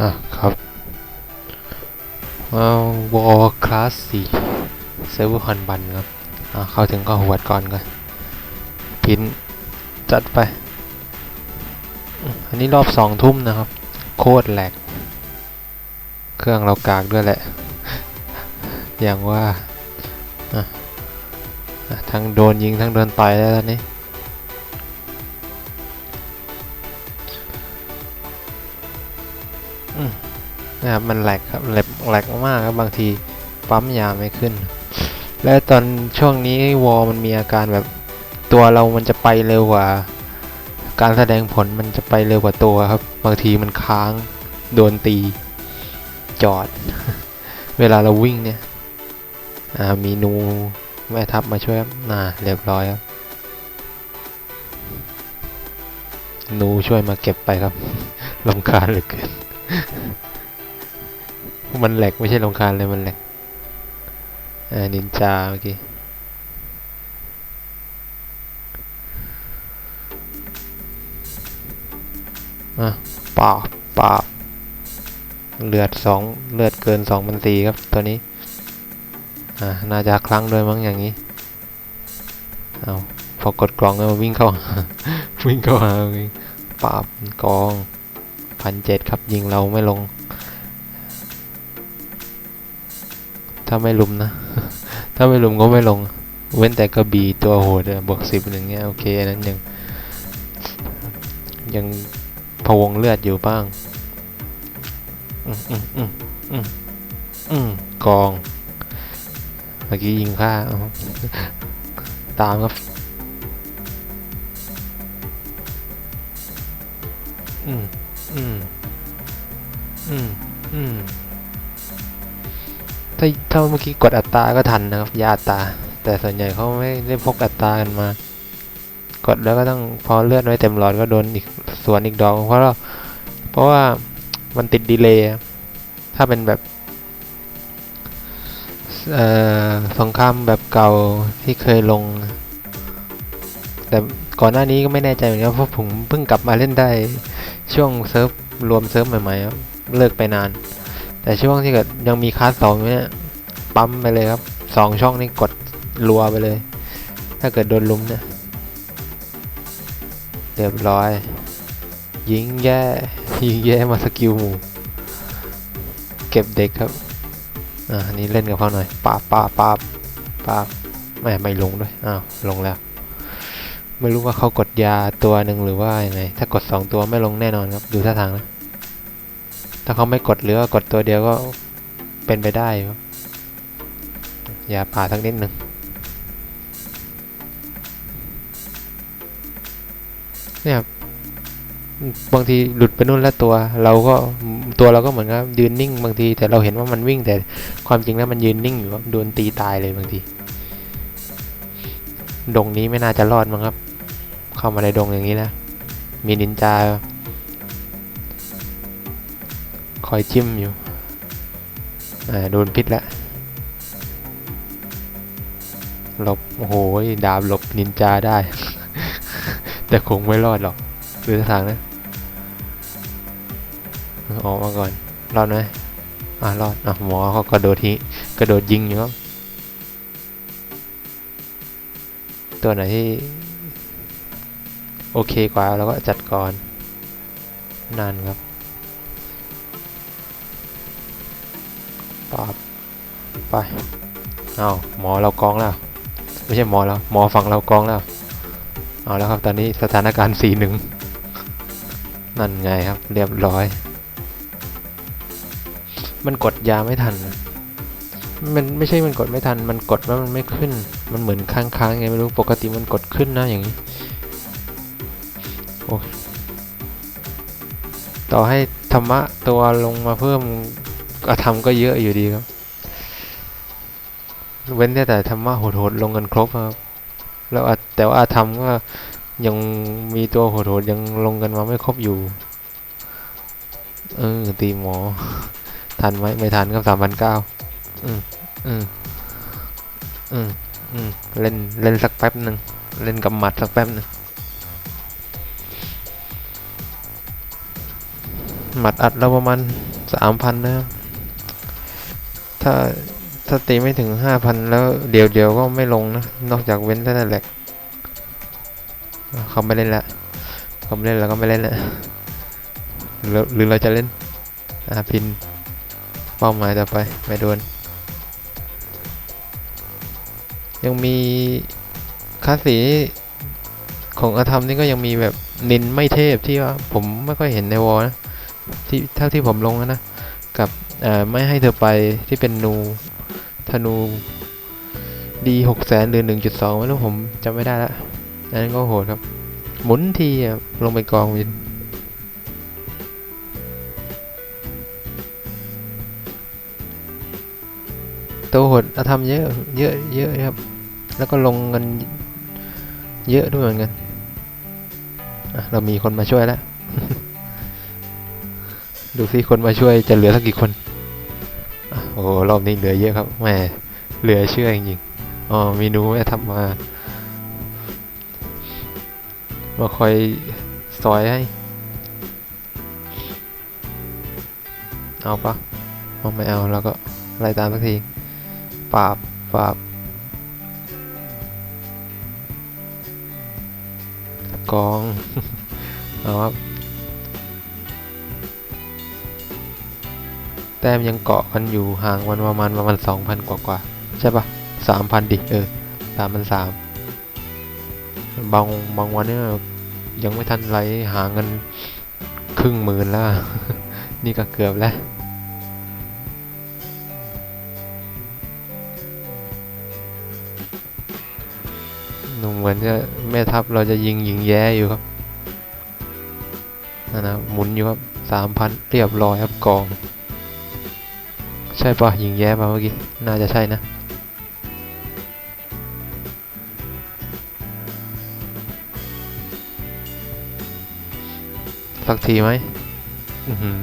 อะครับเอาวอลคลาสสี่เซิร์ฟเวอร์คอนบันครับ อะเข้าถึงก็หวดก่อนก่อนพินจัดไป อันนี้รอบสองทุ่มนะครับ โคตรแหลก เครื่องเรากากด้วยแหละ อย่างว่าอะอะทั้งโดนยิงทั้งโดนต่อยแล้วตอนนี้ นะครับมันแหลกครับแหลกแหลกมากครับบางทีปั๊มยาไม่ขึ้น และตอนช่วงนี้วอลมันมีอาการแบบตัวเรามันจะไปเร็วกว่า การแสดงผลมันจะไปเร็วกว่าตัวครับ บางทีมันค้างโดนตีจอด เวลาเราวิ่งเนี่ยมีนูแม่ทัพมาช่วยน่าเรียบร้อยครับนูช่วยมาเก็บไปครับลำคาญเหลือเกิน มันแหลกไม่ใช่ลงคานเลยมันแหลกอ่านินจาเมื่อกี้อะปาบปาบเลือดสองเลือดเกินสองพันสี่ครับตัวนี้ อ่าน่าจะครั้งด้วยมั้งอย่างนี้ เอาพอกดกล่องแล้ววิ่งเข้าวิ่งเข้าหาวิ่งปาบกองพันเจ็ดครับยิงเราไม่ลง ถ้าไม่ลุมนะ ถ้าไม่ลุมก็ไม่ลง เว้นแต่กระบี่ตัวโหดบวกสิบหนึ่งเงี้ยโอเคอันนั้นยังยังพวงเลือดอยู่บ้าง อืมอืมอืมอืมอืมกอง เมื่อกี้ยิงฆ่า ตามครับ อืมอืมอืมอืม ถ้าถ้าเมื่อกี้กดอัตราก็ทันนะครับยาอัตราแต่ส่วนใหญ่เขาไม่ได้พกอัตรากันมา กดแล้วก็ต้องพอเลือดไว้เต็มหลอดก็โดนอีกส่วนอีกดอกเพราะเราเพราะว่ามันติดดีเลย์ถ้าเป็นแบบเอ่อสงครามแบบเก่าที่เคยลง แต่ก่อนหน้านี้ก็ไม่แน่ใจเหมือนกันเพราะผมเพิ่งกลับมาเล่นได้ช่วงเซิร์ฟรวมเซิร์ฟใหม่ๆครับเลิกไปนาน แต่ช่วงที่เกิดยังมีคาสสองอยู่เนี่ยปั๊มไปเลยครับสองช่องนี่กดรัวไปเลย ถ้าเกิดโดนลุมเนี่ยเรียบร้อย ยิงแย่ยิงแย่มาสกิลหมูเก็บเด็กครับอ่าอันนี้เล่นกับเขาหน่อยปาบปาบปาบปาไม่ไม่ลงด้วยอ้าวลงแล้วไม่รู้ว่าเขากดยาตัวหนึ่งหรือว่ายังไงถ้ากดสองตัวไม่ลงแน่นอนครับ ดูท่าทางนะ ถ้าเขาไม่กดหรือกดตัวเดียวก็เป็นไปได้อย่าผ่าสักนิดหนึ่งเนี่ยบางทีหลุดไปนู่นแล้วตัว เราก็ตัวเราก็เหมือนกับยืนนิ่ง บางที แต่เราเห็นว่ามันวิ่งแต่ความจริงแล้วมันยืนนิ่งอยู่โดนตีตายเลยบางที ดงนี้ไม่น่าจะรอดมั้งครับ เข้ามาในดงอย่างนี้นะ มีนินจา อยจิ้มอยู่ อ่า โดนพิษแล้วหลบ โอ้โห ดาบหลบนินจาได้ แต่คงไม่รอดหรอกดูทาทางนะ ออกมาก่อน รอดไหมอ่ารอดอะหมอเขากระโดดทีกระโดดยิงอยู่ครับ ตัวไหนที่ โอเคกว่าเราก็จัดก่อนนั่นครับ ไปเอาหมอเรากองแล้ว ไม่ใช่หมอเราหมอฝั่งเรากองแล้ว เอาแล้วครับตอนนี้สถานการณ์สี่หนึ่งนั่นไงครับ เรียบร้อย มันกดยาไม่ทัน มันไม่ใช่มันกดไม่ทัน มันกดแล้วมันไม่ขึ้น มันเหมือนค้างๆไงไม่รู้ปกติมันกดขึ้นนะอย่างนี้โอ้ต่อให้ธรรมะตัวลงมาเพิ่มอาธรรมก็เยอะอยู่ดีครับ เว้นแต่แต่ธรรมะโหดๆลงกันครบครับ แล้วแต่ว่าอาธรรมก็ยังมีตัวโหดๆยังลงกันมาไม่ครบอยู่ เออตีหมอ ทันไหมไม่ทันครับสามพันเก้าอืมอืมอืมอืมเล่นเล่นสักแป๊บหนึ่งเล่นกับหมัดสักแป๊บหนึ่งหมัดอัดเราประมาณสามพันนะครับถ้า ถ้าตีไม่ถึงห้าพันแล้วเดี๋ยวเดี๋ยวก็ไม่ลงนะ นอกจากเว้นแต่นั่นแหละเขาไม่เล่นละเขาไม่เล่นแล้วก็ไม่เล่นละหรือเราจะเล่นอ่าพินเป้าหมายต่อไปไม่โดน ยังมีคาสสีของอาธรรมนี่ก็ยังมีแบบนินไม่เทพที่ว่าผมไม่ค่อยเห็นในวอลนะที่เท่าที่ผมลงนะ กับไม่ให้เธอไปที่เป็นนู นู ดีหกแสนหรือหนึ่งจุดสองไม่รู้ผมจำไม่ได้ละอันนั้นก็โหดครับ หมุนทีลงไปกองวินตัวโหดอาทำเยอะ เยอะ เยอะครับ แล้วก็ลงเงินเยอะด้วยเหมือนกันเรามีคนมาช่วยแล้ว ดูสิคนมาช่วยจะเหลือสักกี่คน โอ้โหรอบนี้เหลือเยอะครับแหมเหลือเชื่อจริงๆอ๋อมีนูแม่ทำมามาคอยซอยให้ เอาปะเอาไม่เอาแล้วก็ไล่ตามสักทีปราบปราบกอง เอาครับ แต้มยังเกาะกันอยู่ห่างวันประมาณประมาณสองพันกว่ากว่าใช่ปะสามพันดิเออสามพันสามบางบางวันเนี่ยยังไม่ทันไรหาเงินครึ่งหมื่นแล้ว นี่ก็เกือบแล้วหนุ่มเหมือนจะแม่ทัพเราจะยิงหญิงแย้อยู่ครับนั่นนะหมุนอยู่ครับสามพันเรียบร้อยครับกอง ใช่ปะยิงแย้ปะเมื่อกี้ น่าจะใช่นะ สักทีไหม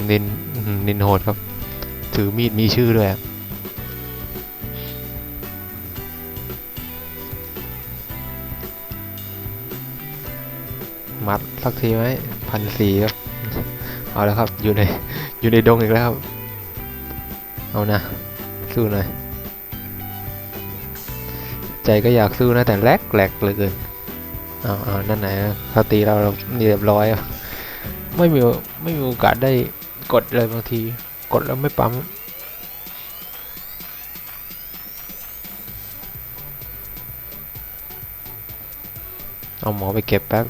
หนินนินโหดครับ ถือมีดมีชื่อด้วยมัดสักทีไหมพันสี่ครับ เอาแล้วครับ อยู่ใน อยู่ในดงอีกแล้วครับ เอานะ สู้หน่อย ใจก็อยากสู้นะ แต่แลกแหลกเหลยเกินเอาเอานั่นไหนเขาตีเราเราเรียบร้อย ไม่มีไม่มีโอกาสได้กดเลยบางที กดแล้วไม่ปั๊มเอาหมอไปเก็บแป๊บ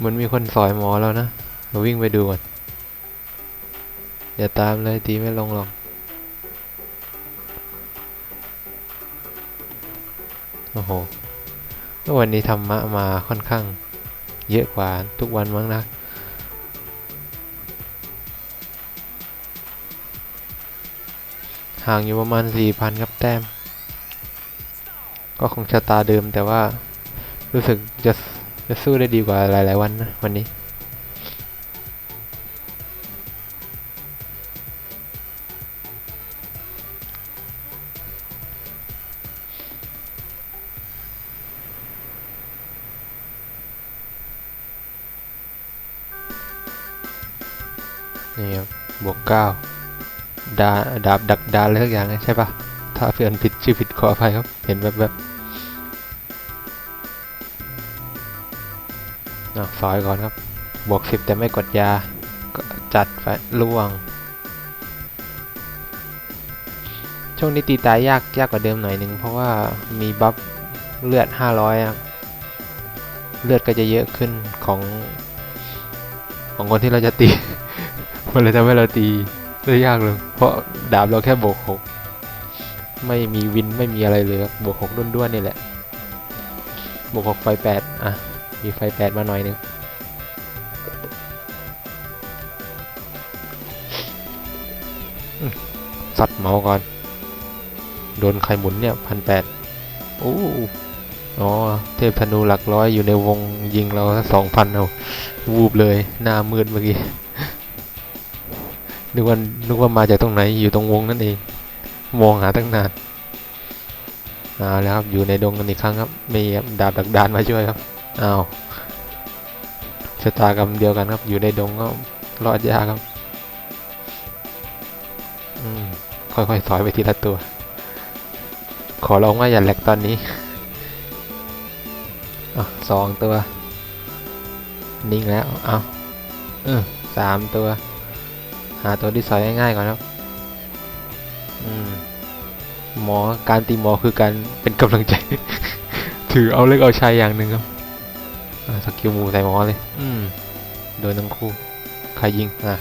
เหมันมีคนสอยหมอแล้วนะเราวิ่งไปดูก่อนอย่าตามเลยตีไม่ลงหรอกโอ้โหวันนี้ธรรมะมาค่อนข้างเยอะกว่าทุกวันมั้งนะห่างอยู่ประมาณ 4,000 ครับแต้ม ก็คงชะตาเดิมแต่ว่ารู้สึกจะ จะสู้ได้ดีกว่าหลาย ๆ วันนะวันนี้ นี่ครับบวกเก้าดาดาบดักดาอะไรสักอย่างนะใช่ปะถ้าเพื่อนผิดชื่อผิดขออภัยครับ เห็นแบบแบบๆ ซอยก่อนครับ บวกสิบแต่ไม่กดยาจัดไปล่วง ช่วงนี้ตีตายยากยากกว่าเดิมหน่อยหนึ่งเพราะว่ามีบัฟเลือด 500ครับเลือดก็จะเยอะขึ้นของของคนที่เราจะตี มันเลยทำให้เราตีได้ยากเลย เพราะดาบเราแค่บวกหกไม่มีวินไม่มีอะไรเลยบวกหกด้วนๆนี่แหละบวกหกไฟแปดอะ มีไฟแปดมาหน่อยนึง สัตว์เมาก่อน โดนใครหมุนเนี่ยพันแปดโอ้อ๋อ เทพธนูหลักร้อยอยู่ในวงยิงเราสองพันเอาวูบเลย หน้ามืดเมื่อกี้ นึกว่านึกว่ามาจากตรงไหนอยู่ตรงวงนั่นเอง มองหาตั้งนานเอาแล้วครับ อยู่ในดงกันอีกครั้งครับ มีดาบดักดานมาช่วยครับอ้าวชะตากรรมเดียวกันครับ อยู่ในดงก็รอดยากครับ ค่อยๆถอยไปทีละตัว ขอร้องว่าอย่าแหลกตอนนี้อ่สองตัว นิ่งแล้ว เอาเออสามตัว หาตัวที่สอยง่ายๆก่อนครับหมอการตีหมอคือการเป็นกำลังใจ ถือเอาเล็กเอาชัยอย่างหนึ่งครับสกิลหมูใส่หมอเลย อืม โดนทั้งคู่ ใครยิงอะ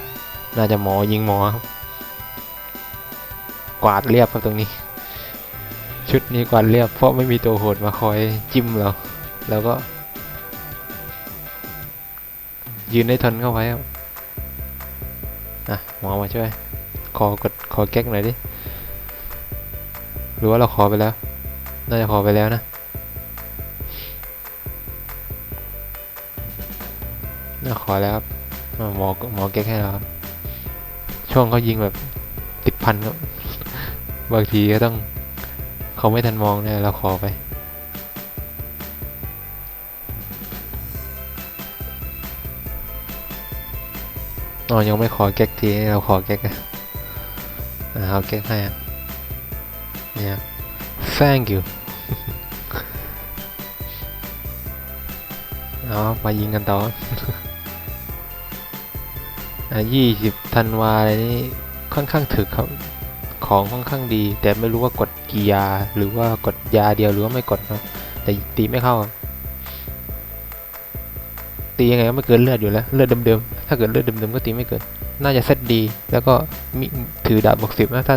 น่าจะหมอยิงหมอครับ กวาดเรียบครับตรงนี้ ชุดนี้กวาดเรียบ เพราะไม่มีตัวโหดมาคอยจิ้มเราแล้วก็ ยืนได้ทนเข้าไว้ครับอะหมอมาช่วย ขอกดขอแก๊กหน่อยดิหรือว่าเราขอไปแล้ว น่าจะขอไปแล้วนะน่าขอแล้วครับหมอหมอแก๊กให้เราช่วงเขายิงแบบติดพันครับ บางทีก็ต้องเขาไม่ทันมองเนี่ยเราขอไป อ๋อ ยังไม่ขอแก๊กทีเราขอแก๊กอะอ่าเอาแก๊กให้อะเนี่ย thank you เอามายิงกันต่ออะยี่สิบธันวาอะไรนี่ค่อนข้างถึกครับ ของค่อนข้างดี แต่ไม่รู้ว่ากดกี่ยา หรือว่ากดยาเดียวหรือว่าไม่กดครับแต่ตีไม่เข้า ตียังไงก็ไม่เกินเลือดอยู่แล้วเลือดเดิมๆถ้าเกิดเลือดเดิมๆก็ตีไม่เกิน น่าจะเซตดี แล้วก็มีถือดาบบวกสิบนะถ้า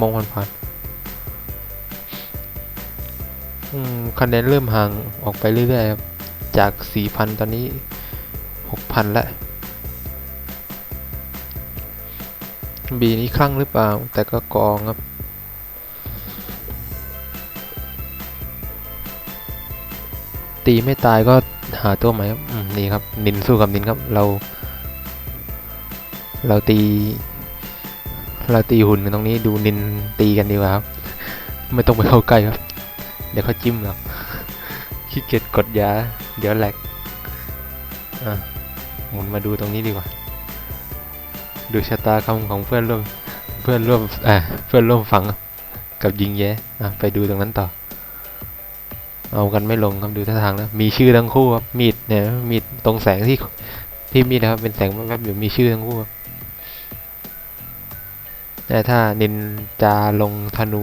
มองผ่านๆคะแนนเริ่มห่างออกไปเรื่อยๆครับจากสี่พันตอนนี้หกพันละ บีนี้คลั่งหรือเปล่า แต่ก็กองครับ ตีไม่ตายก็หาตัวใหม่ครับอืมนี่ครับ นินสู้กับนินครับ เรา เราตี เราตีหุ่นกันตรงนี้ดูนินตีกันดีกว่าครับ ไม่ต้องไปเข้าใกล้ครับ เดี๋ยวเขาจิ้มเราขี้เกียจกดยา เดี๋ยวแหลกอะหมุนมาดูตรงนี้ดีกว่า ดูชะตากรรมของเพื่อนร่วมเพื่อนร่วมอ่าเพื่อนร่วมฝังกับยิงแย้อะไปดูตรงนั้นต่อ เอากันไม่ลงครับดูท่าทางแล้วมีชื่อทั้งคู่ครับมีดเนี่ยมีดตรงแสงที่ที่มีดนะครับเป็นแสงแวบๆอยู่มีชื่อทั้งคู่ครับถ้านินจาลงธนู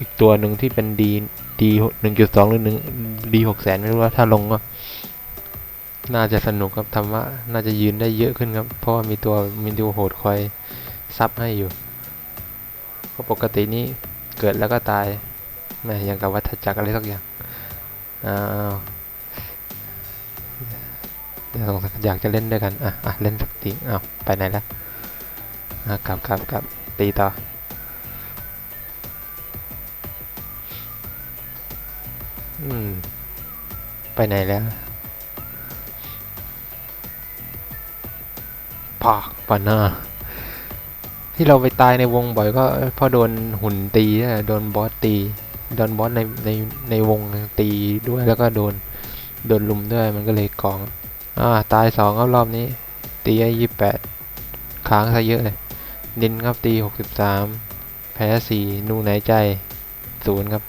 อีกตัวหนึ่งที่เป็นดีดีหนึ่งจุดสองหรือหนึ่งดีหกแสนไม่รู้ว่าถ้าลงก็ น่าจะสนุกครับธรรมะน่าจะยืนได้เยอะขึ้นครับ เพราะว่ามีตัวมีตัวโหดคอยซับให้อยู่เพราะปกตินี้เกิดแล้วก็ตายแม่อย่างกับวัฏจักรอะไรสักอย่างอ้าวเดี๋ยวสงสัยอยากจะเล่นด้วยกันอะอะเล่นสักทีอ้าวไปไหนแล้วอะกลับกลับกลับตีต่ออืมไปไหนแล้วากปานาที่เราไปตายในวงบ่อยก็เพราะโดนหุ่นตีนะโดนบอสตี โดนบอสในในในวงตีด้วยแล้วก็โดนโดนลุมด้วยมันก็เลยกองอ่าตายสองครับรอบนี้ ตีไอ้ยี่แปดค้างซะเยอะเลยนินครับตีหกสิบสามแพ้สี่นูไหนใจศูนย์ครับ